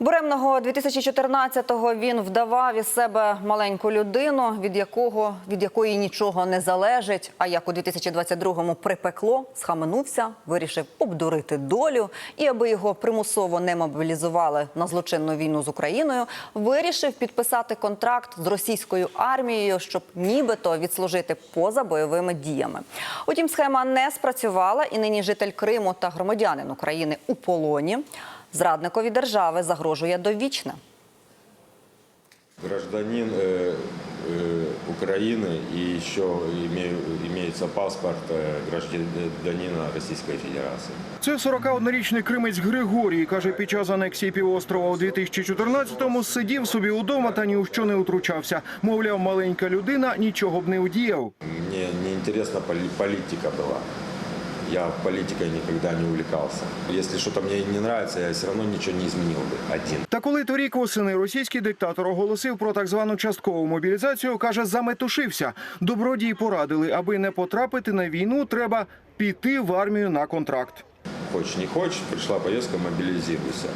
Буремного 2014-го він вдавав із себе маленьку людину, від якого від якої нічого не залежить. А як у 2022-му припекло, схаменувся, вирішив обдурити долю. І аби його примусово не мобілізували на злочинну війну з Україною, вирішив підписати контракт з російською армією, щоб нібито відслужити поза бойовими діями. Утім, схема не спрацювала, і нині житель Криму та громадянин України у полоні. Зрадникові держави загрожує довічне. Гражданин э, э, Украины и еще имею, имеется паспорт э, гражданина Российской Федерации. Це 41-річний кримець Григорій каже, під час анексії півострова у 2014-му сидів собі удома та ні у що не утручався. Мовляв, маленька людина нічого б не удіяв. Мне не интересна поли- политика была. Я политикой никогда не увлекался. Если что-то мне не нравится, я все равно ничего не изменил бы один. Та коли торік восени російський диктатор оголосив про так звану часткову мобілізацію, каже, заметушився. Добродії порадили, аби не потрапити на війну, треба піти в армію на контракт. Хочешь не хочешь, пришла поездка, мобилизируйся.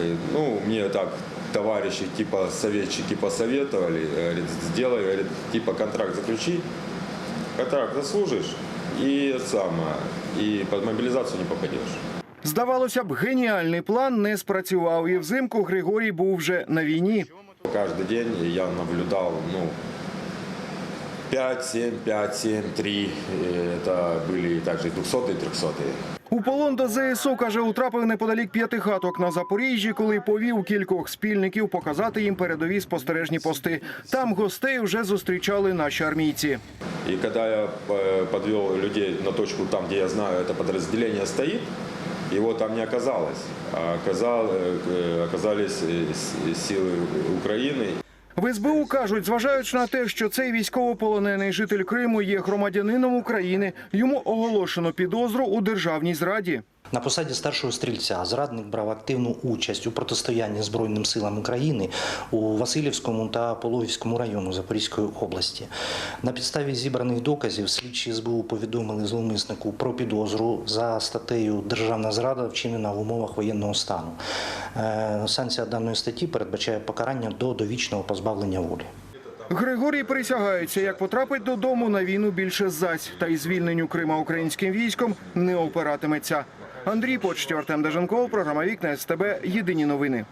Э, Ну, мне так товарищи типа советчики посоветовали, говорит, сделай, говорит, типа контракт заключи, контракт заслужишь и это самое, и под мобилизацию не попадешь. Здавалося б, геніальний план не спрацював, і взимку Григорій був вже на війні. Каждый день я наблюдал, ну, 5, 7, 5, 7, 3, это были также 200 и 300 У полон до ЗСУ, каже, утрапив неподалік п'ятихаток на Запоріжжі, коли повів кількох спільників показати їм передові спостережні пости. Там гостей вже зустрічали наші армійці. И когда я э, подвел людей на точку там, где я знаю, это подразделение стоит, его там не оказалось. А оказал, э, э, оказались э, с- силы Украины. В СБУ кажуть, зважаючи на те, що цей військовополонений житель Криму є громадянином України, йому оголошено підозру у державній зраді. На посаді старшого стрільця зрадник брав активну участь у протистоянні Збройним силам України у Васильівському та Пологівському району Запорізької області. На підставі зібраних доказів слідчі СБУ повідомили зловмиснику про підозру за статтею Державна зрада вчинена в умовах воєнного стану. Е, Санкція даної статті передбачає покарання до довічного позбавлення волі. Григорій присягається, як потрапить додому на війну більше зась, та й звільненню Крима українським військом не опиратиметься. Андрій Почтєв, Артем Деженков, програма Вікна СТБ. Єдині новини.